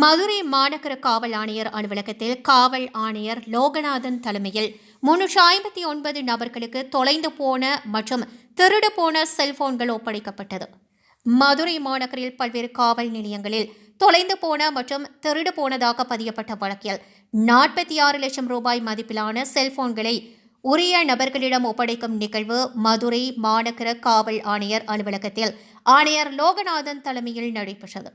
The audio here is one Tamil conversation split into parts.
மதுரை மாநகர காவல் ஆணையர் அலுவலகத்தில் காவல் ஆணையர் லோகநாதன் தலைமையில் முன்னூற்றி ஐம்பத்தி ஒன்பது நபர்களுக்கு தொலைந்து போன மற்றும் திருடு போன செல்போன்கள் ஒப்படைக்கப்பட்டது. மதுரை மாநகரில் பல்வேறு காவல் நிலையங்களில் தொலைந்து போன மற்றும் திருடு போனதாக பதியப்பட்ட வழக்கில் நாற்பத்தி ஆறு லட்சம் ரூபாய் மதிப்பிலான செல்போன்களை உரிய நபர்களிடம் ஒப்படைக்கும் நிகழ்வு மதுரை மாநகர காவல் ஆணையர் அலுவலகத்தில் ஆணையர் லோகநாதன் தலைமையில் நடைபெற்றது.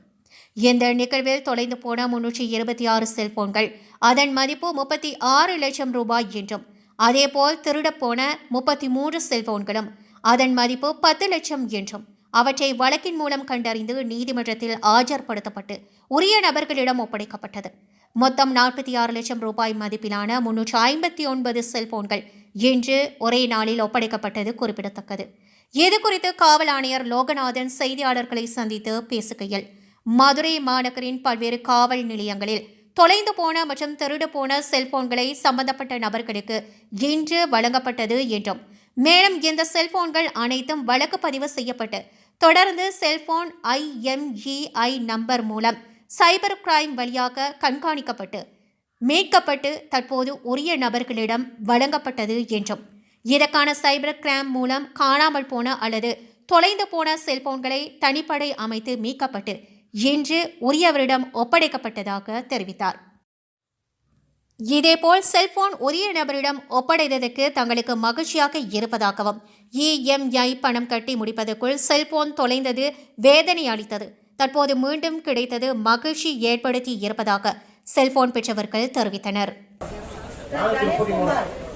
இந்த நிகழ்வில் தொலைந்து போன முன்னூற்றி இருபத்தி ஆறு செல்போன்கள் அதன் மதிப்பு முப்பத்தி ஆறு லட்சம் ரூபாய் என்றும் அதேபோல் திருடப்போன முப்பத்தி மூன்று செல்போன்களும் அதன் மதிப்பு பத்து லட்சம் என்றும் அவற்றை வழக்கின் மூலம் கண்டறிந்து நீதிமன்றத்தில் ஆஜர்படுத்தப்பட்டு உரிய நபர்களிடம் ஒப்படைக்கப்பட்டது. மொத்தம் நாற்பத்தி ஆறு லட்சம் ரூபாய் மதிப்பிலான முன்னூற்று ஐம்பத்தி ஒன்பது செல்போன்கள் இன்று ஒரே நாளில் ஒப்படைக்கப்பட்டது குறிப்பிடத்தக்கது. இது குறித்து காவல் ஆணையர் லோகநாதன் செய்தியாளர்களை சந்தித்து பேசுகையில் மதுரை மாநகரின் பல்வேறு காவல் நிலையங்களில் தொலைந்து போன மற்றும் திருடு போன செல்போன்களை சம்பந்தப்பட்ட நபர்களுக்கு இன்று வழங்கப்பட்டது என்றும் மேலும் இந்த செல்போன்கள் அனைத்தும் வழக்கு பதிவு செய்யப்பட்டு தொடர்ந்து செல்போன் ஐஎம்இஐ நம்பர் மூலம் சைபர் கிரைம் வழியாக கண்காணிக்கப்பட்டு மீட்கப்பட்டு தற்போது உரிய நபர்களிடம் வழங்கப்பட்டது என்றும் இதற்கான சைபர் கிரைம் மூலம் காணாமல் போன அல்லது தொலைந்து போன செல்போன்களை தனிப்படை அமைத்து மீட்கப்பட்டு இன்று உரியவரிடம் ஒப்படைக்கப்பட்டதாக தெரிவித்தார். இதேபோல் செல்போன் உரிய நபரிடம் ஒப்படைத்ததற்கு தங்களுக்கு மகிழ்ச்சியாக இருப்பதாகவும் இஎம்ஐ பணம் கட்டி முடிப்பதற்குள் செல்போன் தொலைந்தது வேதனை அளித்தது. தற்போது மீண்டும் கிடைத்தது மகிழ்ச்சி ஏற்படுத்தி இருப்பதாக செல்போன் பெற்றவர்கள் தெரிவித்தனர்.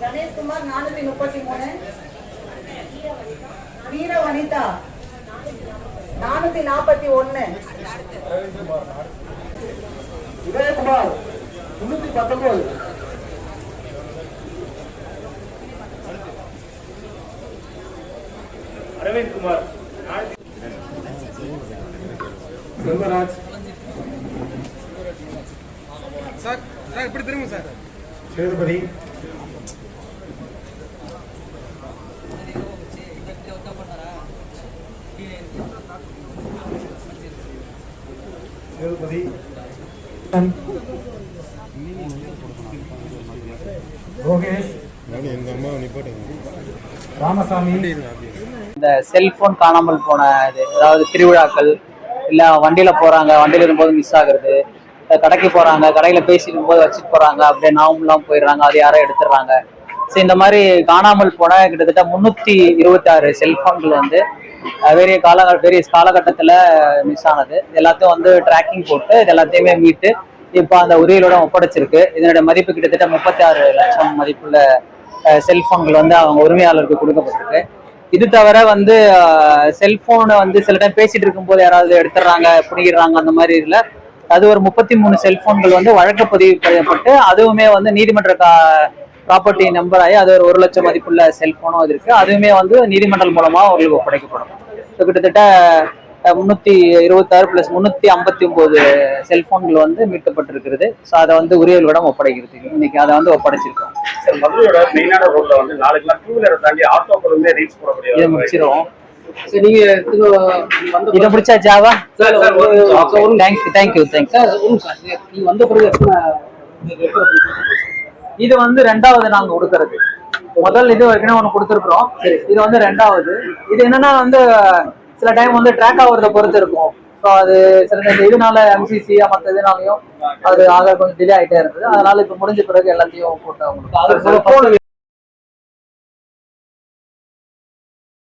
கணேஷ்குமார் நானூத்தி முப்பத்தி மூணு. வீர வனிதா நானூத்தி நாற்பத்தி ஒண்ணு விஜயகுமார் முன்னூத்தி பத்தொன்பது அரவிந்த் குமார் செல்வராஜ். சார் சார் இப்படி திரும்ப சார். சேதுபதி. சேதுபதி. ராமசாமி. இந்த செல்போன் காணாமல் போன இது அதாவது திருவிழாக்கள் இல்ல வண்டியில போறாங்க வண்டியில இருக்கும்போது மிஸ் ஆகுறது கடைக்கு போறாங்க கடையில பேசிட்டு போது வச்சுட்டு போறாங்க அப்படியே நாமலாம் போயிடுறாங்க அது யாரோ எடுத்துடுறாங்க. ஸோ இந்த மாதிரி காணாமல் போன கிட்டத்தட்ட முன்னூத்தி இருபத்தி ஆறு செல்போன்கள் வந்து பெரிய கால பெரிய காலகட்டத்தில் மிஸ் ஆனது. இது எல்லாத்தையும் வந்து ட்ராக்கிங் போட்டு இது எல்லாத்தையுமே மீட்டு இப்போ அந்த உரியலோட ஒப்படைச்சிருக்கு. இதனுடைய மதிப்பு கிட்டத்தட்ட முப்பத்தி ஆறு லட்சம் மதிப்புள்ள செல்போன்கள் வந்து அவங்க உரிமையாளருக்கு கொடுக்கப்பட்டிருக்கு. இது தவிர வந்து செல்போனை வந்து சில டைம் பேசிட்டு இருக்கும்போது யாராவது எடுத்துடுறாங்க பிடிக்கிறாங்க அந்த மாதிரி இதில் அது ஒரு முப்பத்தி மூணு செல்போன்கள் வந்து வழக்கு பதிவு செய்யப்பட்டு அதுவுமே வந்து நீதிமன்ற ப்ராப்பர்ட்டி நம்பர் ஆகி அது ஒரு ஒரு லட்சம் மதிப்புள்ள செல்போனும் அது இருக்கு. அதுவுமே வந்து நீதிமன்றம் மூலமா அவர்களுக்கு ஒப்படைக்கப்படும். கிட்டத்தட்ட முன்னூத்தி இருபத்தாறு பிளஸ் முன்னூத்தி ஐம்பத்தி ஒன்பது செல்போன்கள் வந்து மீட்கப்பட்டிருக்கிறது. ஸோ அதை வந்து உரியவர்களிடம் ஒப்படைக்கிறதுக்கு இன்னைக்கு அதை வந்து ஒப்படைச்சிருக்கோம். சார் மதுரையோட மெயினான ரோட்ல வந்து நாளைக்கெல்லாம் டூ வீலரை தாண்டி ஆட்டோக்கள் வந்து ரீல்ஸ் போடக்கூடிய இதை நீங்க இது வந்த இதை முடிச்சாச்சாவா sir. Thank you thank you thanks. நீங்க வந்த பிறகு இது வந்து ரெண்டாவது நாங்க கொடுக்கறது. முதல் இது ஏற்கனவே ஒன்று கொடுத்துருக்குறோம். இது வந்து ரெண்டாவது. இது என்னன்னா வந்து சில டைம் வந்து ட்ராக் ஆகுறத பொறுத்து இருக்கும். ஸோ அது சில இந்த இதனால எம்சிசி மற்ற இதனாலையும் அது ஆக கொஞ்சம் டிலே ஆகிட்டே இருந்தது. அதனால இப்போ முடிஞ்ச பிறகு எல்லாத்தையும் போட்டு